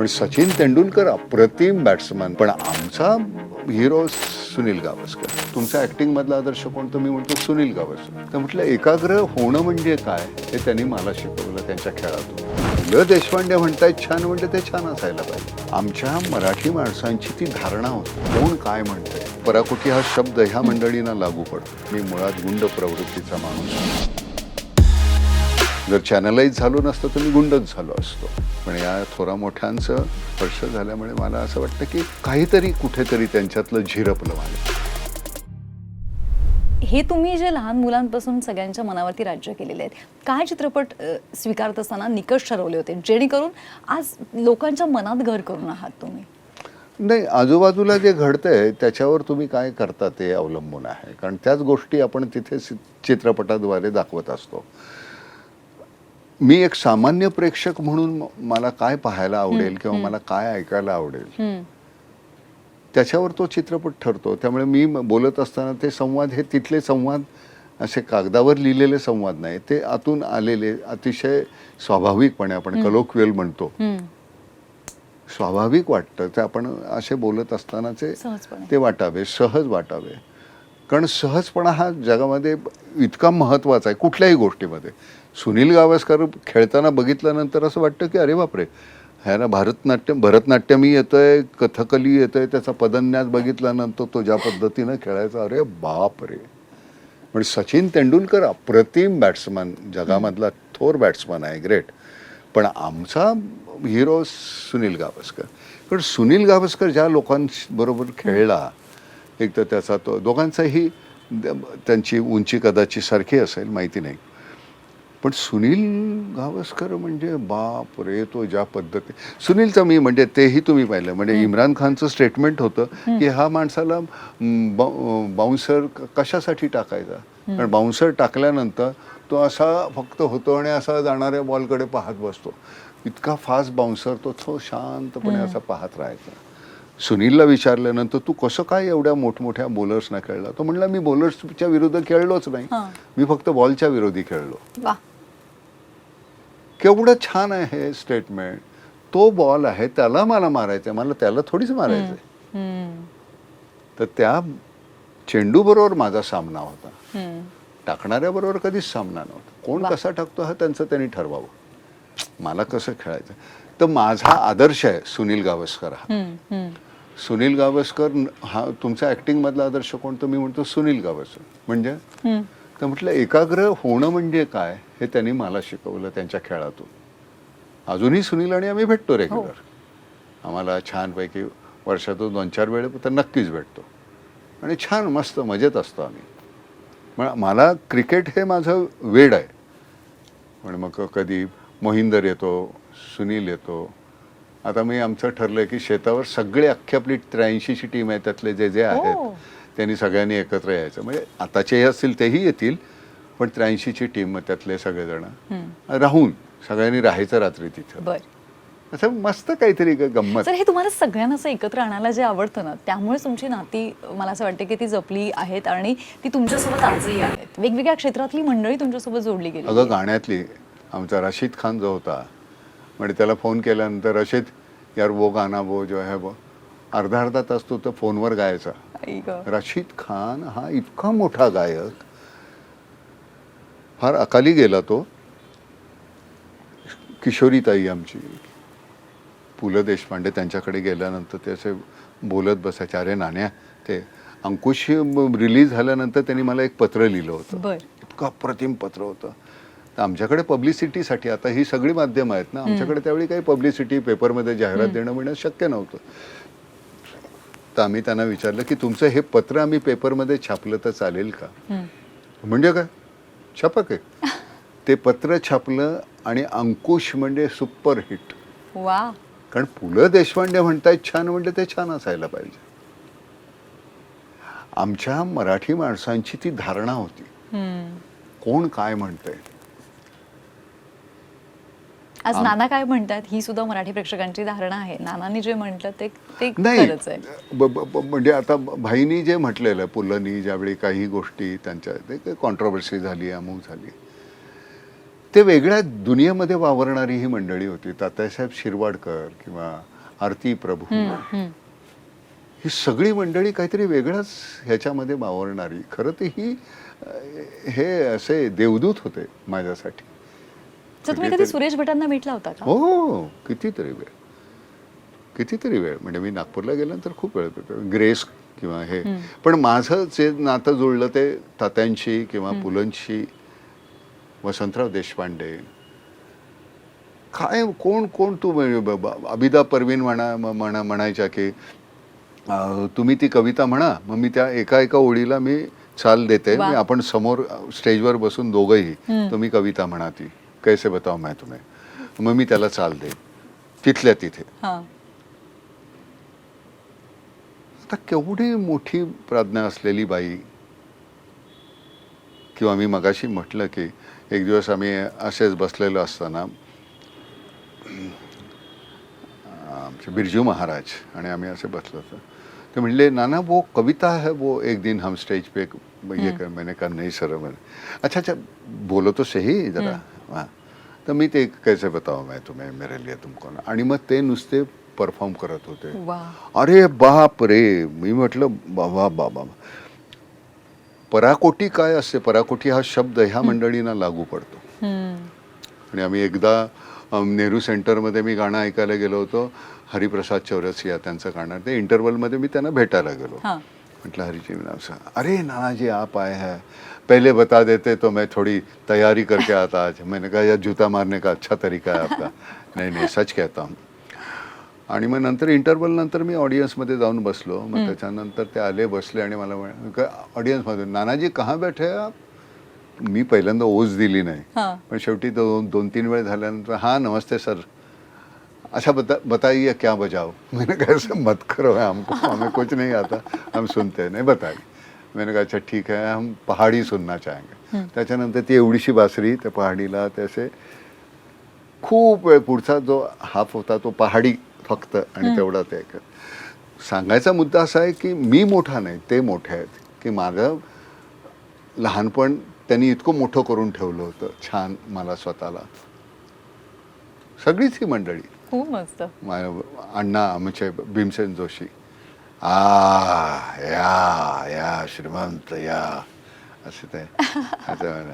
म्हणजे सचिन तेंडुलकर अप्रतिम बॅट्समन पण आमचा हिरो सुनील गावस्कर. तुमचा ऍक्टिंग मधला आदर्श कोण तर मी म्हणतो सुनील गावस्कर. तर म्हटलं एकाग्र होणं म्हणजे काय? हे त्यांनी मला शिकवलं त्यांच्या खेळातून. ल देशपांडे म्हणतायत छान म्हणजे ते छान असायला पाहिजे. आमच्या मराठी माणसांची ती धारणा होती. कोण काय म्हणतंय? पराकुटी हा शब्द ह्या मंडळींना लागू पडतो. मी मुळात गुंड प्रवृत्तीचा माणूस. जर चॅनलाइज झालो नसतं तर मी गुंडच झालो असतो. पण या थोरा मोठ्यांचं स्पर्श झाल्यामुळे मला असं वाटतं की काहीतरी कुठेतरी त्यांच्यातलं झिरपलं मला हे तुम्ही जे लहान मुलांपासून सगळ्यांच्या मनावरती राज्य केलेले आहेत काय चित्रपट स्वीकारत असताना निकष ठरवले होते? जेणेकरून आज लोकांच्या मनात घर करून आहात तुम्ही. नाही आजूबाजूला जे घडतंय त्याच्यावर तुम्ही काय करता ते अवलंबून आहे. कारण त्याच गोष्टी आपण तिथे चित्रपटाद्वारे दाखवत असतो. मी एक सामान्य प्रेक्षक म्हणून मला काय पाहायला आवडेल किंवा मला काय ऐकायला आवडेल. त्याच्यावर तो चित्रपट ठरतो. त्यामुळे मी बोलत असताना ते संवाद हे तिथले संवाद असे कागदावर लिहिलेले संवाद नाही. ते आतून आलेले अतिशय स्वाभाविकपणे आपण कलोक्वियल म्हणतो. स्वाभाविक वाटतं ते आपण असे बोलत असतानाचे. ते वाटावे सहज वाटावे. कारण सहजपणा हा जगामध्ये इतका महत्त्वाचा आहे कुठल्याही गोष्टीमध्ये. सुनील गावस्कर खेळताना बघितल्यानंतर असं वाटतं की अरे बापरे ह्याला भारतनाट्यम भरतनाट्यमही आहे कथकली येतं आहे त्याचा पदन्यास बघितल्यानंतर तो ज्या पद्धतीनं खेळायचा अरे बाप रे म्हणजे सचिन तेंडुलकर अप्रतिम बॅट्समन जगामधला थोर बॅट्समन आहे ग्रेट. पण आमचा हिरो सुनील गावस्कर. पण सुनील गावस्कर ज्या लोकांबरोबर खेळला एक तर त्याचा तो दोघांचाही त्यांची उंची कदाचित सारखी असेल माहिती नाही. पण सुनील गावस्कर म्हणजे बाप रे तो ज्या पद्धती सुनीलचं मी म्हणजे तेही तुम्ही पाहिलं म्हणजे इम्रान खानचं स्टेटमेंट होतं की हा माणसाला बाउन्सर कशासाठी टाकायचा? कारण बाउन्सर टाकल्यानंतर तो असा फक्त होतो आणि असा जाणाऱ्या बॉलकडे पाहत बसतो. इतका फास्ट बाउन्सर तो तो शांतपणे असा पाहत राहायचा. सुनीलला विचारल्यानंतर तू कसं काय एवढ्या मोठमोठ्या बॉलर्सना खेळला? तो म्हणला मी बॉलर्सच्या विरुद्ध खेळलोच नाही. मी फक्त बॉलच्या विरोधी खेळलो. केवढं छान आहे हे स्टेटमेंट तो बॉल आहे त्याला मला मारायचं मला त्याला थोडीच मारायचं. तर त्या चेंडू बरोबर माझा सामना होता. टाकणाऱ्या बरोबर कधीच सामना नव्हता. कोण. कसा टाकतो हा त्यांचं त्यांनी ठरवावं. मला कसं खेळायचं? तर माझा आदर्श आहे सुनील गावस्कर हा. सुनील गावस्कर हा तुमचा ऍक्टिंग मधला आदर्श कोण? तर मी म्हणतो सुनील गावस्कर. म्हणजे. तर म्हटलं एकाग्र होणं म्हणजे काय? हे त्यांनी मला शिकवलं त्यांच्या खेळातून. अजूनही सुनील आणि आम्ही भेटतो रेग्युलर आम्हाला छानपैकी वर्षातून दोन चार वेळ तर नक्कीच भेटतो. आणि छान मस्त मजेत असतो आम्ही. मला क्रिकेट हे माझं वेड आहे. पण मग कधी मोहिंदर येतो सुनील येतो आता मी आमचं ठरलंय की शेतावर सगळे अख्खी आपली त्र्याऐंशीची टीम आहे त्यातले जे जे आहेत ओ. त्यांनी सगळ्यांनी एकत्र यायचं. म्हणजे आताचे असतील तेही येतील पण त्र्याऐंशीची टीम मग त्यातले सगळेजण. राहून सगळ्यांनी राहायचं रात्री तिथं. बर. असं मस्त काहीतरी ग- गंमत. सर हे तुम्हाला सगळ्यांना असं एकत्र आणायला जे आवडतं ना त्यामुळे तुमची नाती मला असं वाटतं की ती जपली आहेत आणि ती तुमच्यासोबत आजही आहेत. वेगवेगळ्या क्षेत्रातली मंडळी तुमच्यासोबत जोडली गेली. अगं गाण्यातली आमचा रशीद खान जो होता म्हणजे त्याला फोन केल्यानंतर रशीद यार वो गाना वो जो है वो. अर्धा अर्धा तास तो तर फोनवर गायचा. रशीद खान हा इतका मोठा गायक. फार अकाली गेला तो. किशोरीताई आमची. पु ल देशपांडे त्यांच्याकडे गेल्यानंतर ते असे बोलत बसायचे अरे नाण्या ते अंकुश रिलीज झाल्यानंतर त्यांनी मला एक पत्र लिहिलं होतं. इतकं अप्रतिम पत्र होतं. तर आमच्याकडे पब्लिसिटीसाठी आता ही सगळी माध्यमं आहेत ना आमच्याकडे त्यावेळी काही पब्लिसिटी पेपरमध्ये जाहिरात देणं मिळणं शक्य नव्हतं. तर आम्ही त्यांना विचारलं की तुमचं हे पत्र आम्ही पेपरमध्ये छापलं तर चालेल का. म्हणजे काय? छापक आहे ते पत्र छापलं आणि अंकुश म्हणजे सुपर हिट वा कारण पु ल देशपांडे म्हणतायत छान म्हणजे ते छान असायला पाहिजे. आमच्या मराठी माणसांची ती धारणा होती. कोण काय म्हणतंय? आज नाना काय म्हणतात ही सुद्धा मराठी प्रेक्षकांची धारणा आहे. नानांनी जे म्हटलं ते ते नाही. खरंच आहे. म्हणजे आता भाईनी जे म्हटलेलं पुलंनी ज्यावेळी काही गोष्टी त्यांच्या कॉन्ट्रोवर्सी झाली अमुक झाली. ते वेगळ्या दुनियेमध्ये वावरणारी ही मंडळी होती. तात्यासाहेब शिरवाडकर किंवा आरती प्रभू. ही सगळी मंडळी काहीतरी वेगळंच ह्याच्यामध्ये वावरणारी. खरं तर ही हे असे देवदूत होते माझ्यासाठी. तर तुम्ही कधी सुरेश भटांना भेटला होता का? हो कितीतरी वेळ. कितीतरी वेळ. म्हणजे मी नागपूरला गेल्यानंतर खूप वेळ भेटतो. ग्रेस किंवा हे. पण माझं जे नातं जुळलं ते तात्यांशी किंवा पुलंशी वसंतराव देशपांडे. काय कोण कोण तू म्हणजे अबिदा परवीन म्हणा म्हणा म्हणायच्या की तुम्ही ती कविता म्हणा मग मी त्या एका एका ओळीला मी चाल देते. मी आपण समोर स्टेजवर बसून दोघंही. तुम्ही कविता म्हणा ती. कैसे बताव मैं तुम्हें? मग मी त्याला चाल दे. तिथल्या तिथे. हा. आता केवढी मोठी प्रज्ञा असलेली बाई. किंवा मी मगाशी म्हटलं की एक दिवस आम्ही असेच बसलेलो असताना आमचे बिरजू महाराज आणि आम्ही असे बसलो होतो. ते म्हणले नाना वो कविता है वो एक दिन हम स्टेज पे ये कर मैंने कहा नहीं सर मैंने. अच्छा अच्छा बोलो तो सही जरा. हाँ. तर मी ते कैसे बताओ मैं तुम्हें मेरे लिए तुमको आणि मग ते नुसते परफॉर्म करत होते. अरे बाप रे मी म्हटलं बाबा बाबा. पराकोटी काय असते? पराकोटी हा शब्द ह्या मंडळींना लागू पडतो. हम्म. आणि आम्ही एकदा नेहरू सेंटरमध्ये मी गाणं ऐकायला गेलो होतो हरिप्रसाद चौरसिया त्यांचं गाणं ते इंटरवलमध्ये मी त्यांना भेटायला गेलो. हा. म्हटलं हरिजी नाम अरे नाना जी आप आए हैं। पहले बता देते तो मैं थोड़ी तैयारी करके आता आज। मैंने कहा यार जूता मारने का अच्छा तरीका है आपका। नहीं नहीं सच कहता हूँ। आणि मग नंतर इंटरवल नंतर मी ऑडियन्समध्ये जाऊन बसलो. मग त्याच्यानंतर ते आले बसले आणि मला ऑडियन्समध्ये नानाजी कहाँ बैठे आप? मी पहिल्यांदा ओझ दिली नाही. पण शेवटी दोन दोन तीन वेळ झाल्यानंतर हाँ नमस्ते सर. अच्छा बता बताइए क्या बजाओ? मैंने कहा ऐसा मत करो हमको हमें कुछ नहीं आता हम सुनते हैं." नहीं बताइए मैंने कहा अच्छा ठीक है हम पहाड़ी सुनना चाहेंगे। त्याच्यानंतर ती एवढीशी बासरी त्या पहाडीला त्याचे खूप वेळ पुढचा जो हाफ होता तो पहाडी फक्त आणि तेवढा ते. सांगायचा मुद्दा असा आहे की मी मोठा नाही ते मोठे आहेत. की माझं लहानपण त्यांनी इतकं मोठं करून ठेवलं होतं छान मला स्वतःला. सगळीच ही मंडळी. खूप मस्त. मा- अण्णा आमचे भीमसेन जोशी. आ या या श्रीमंत या. असं ते. असं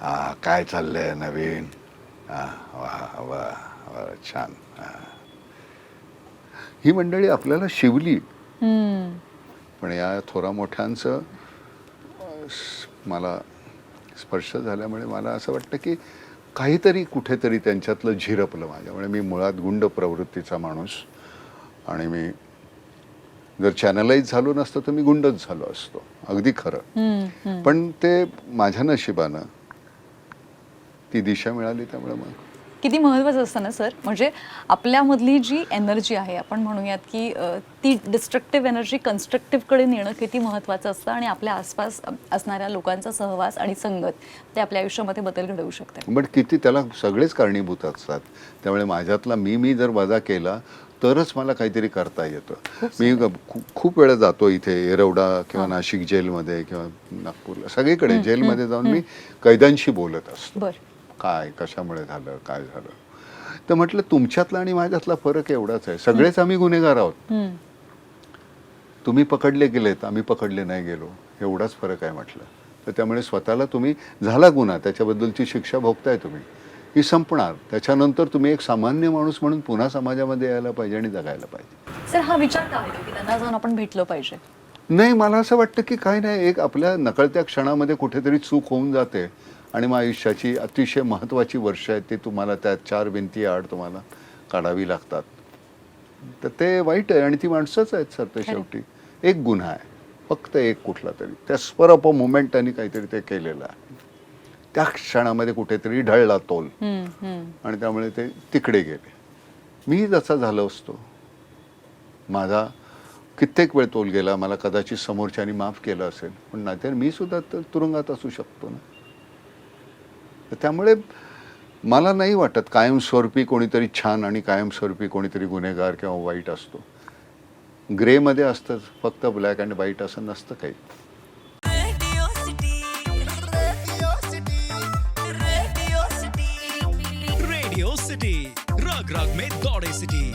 आ काय चाललंय नवीन? आ, वा वा वा छान. आ. ही मंडळी आपल्याला शिवली. हम्म. पण या थोरा मोठ्यांचं अ, स- मला स्पर्श झाल्यामुळे मला असं वाटतं की काहीतरी कुठेतरी त्यांच्यातलं झिरपलं माझ्यामुळे मी मुळात गुंड प्रवृत्तीचा माणूस आणि मी जर चॅनलाइज झालो नसतं तर मी गुंडच झालो असतो. अगदी खरं. पण ते माझ्या नशिबानं ती दिशा मिळाली त्यामुळे मग. किती महत्वाचं असतं ना सर? म्हणजे आपल्यामधली जी एनर्जी आहे आपण म्हणूयात की ती डिस्ट्रक्टिव्ह एनर्जी कन्स्ट्रक्टिव्हकडे नेणं किती महत्वाचं असतं आणि आपल्या आसपास असणाऱ्या लोकांचा सहवास आणि संगत ते आपल्या आयुष्यामध्ये बदल घडवू शकते बट किती त्याला सगळेच कारणीभूत असतात. त्यामुळे माझ्यातला मी मी जर वजा केला तरच मला काहीतरी करता येतं. मी खूप वेळा जातो इथे येरवडा किंवा नाशिक जेलमध्ये किंवा नागपूरला. सगळीकडे जेलमध्ये जाऊन मी कैद्यांशी बोलत असतो. बरं. काय कशामुळे झालं काय झालं? तर म्हटलं तुमच्यातला आणि माझ्यातला फरक एवढाच आहे. सगळेच आम्ही गुन्हेगार आहोत. तुम्ही पकडले गेलेत आम्ही पकडले नाही गेलो. एवढाच फरक आहे म्हटलं. तर त्यामुळे स्वतःला तुम्ही झाला गुन्हा त्याच्याबद्दलची शिक्षा भोगताय तुम्ही. ही संपणार. त्याच्यानंतर तुम्ही एक सामान्य माणूस म्हणून पुन्हा समाजामध्ये यायला पाहिजे आणि जगायला पाहिजे. सर हा विचार का त्यांना जाऊन आपण भेटलं पाहिजे? नाही मला असं वाटतं की काय नाही एक आपल्या नकळत्या क्षणामध्ये कुठेतरी चूक होऊन जाते. आणि मग आयुष्याची अतिशय महत्त्वाची वर्ष आहेत ती तुम्हाला त्या चार भिंती आड तुम्हाला काढावी लागतात. तर ते वाईट आहे आणि ती माणसंच आहेत सर ते. शेवटी. एक गुन्हा आहे. फक्त एक कुठला तरी. त्या स्पर ऑफ अ मुमेंट त्यांनी काहीतरी ते केलेलं आहे. त्या क्षणामध्ये कुठेतरी ढळला तोल. आणि त्यामुळे ते तिकडे गेले. मी जसा झालो असतो. माझा कित्येक वेळ तोल गेला. मला कदाचित समोरच्यानी माफ केलं असेल. पण नाहीतर मी सुद्धा तर तुरुंगात असू शकतो ना. तर त्यामुळे मला नाही वाटत कायमस्वरूपी कोणीतरी छान आणि कायमस्वरूपी कोणीतरी गुन्हेगार किंवा वाईट असतो. ग्रेमध्ये असतं फक्त ब्लॅक अँड व्हाईट असं नसतं काही. सिटी. दौड़े सिटी.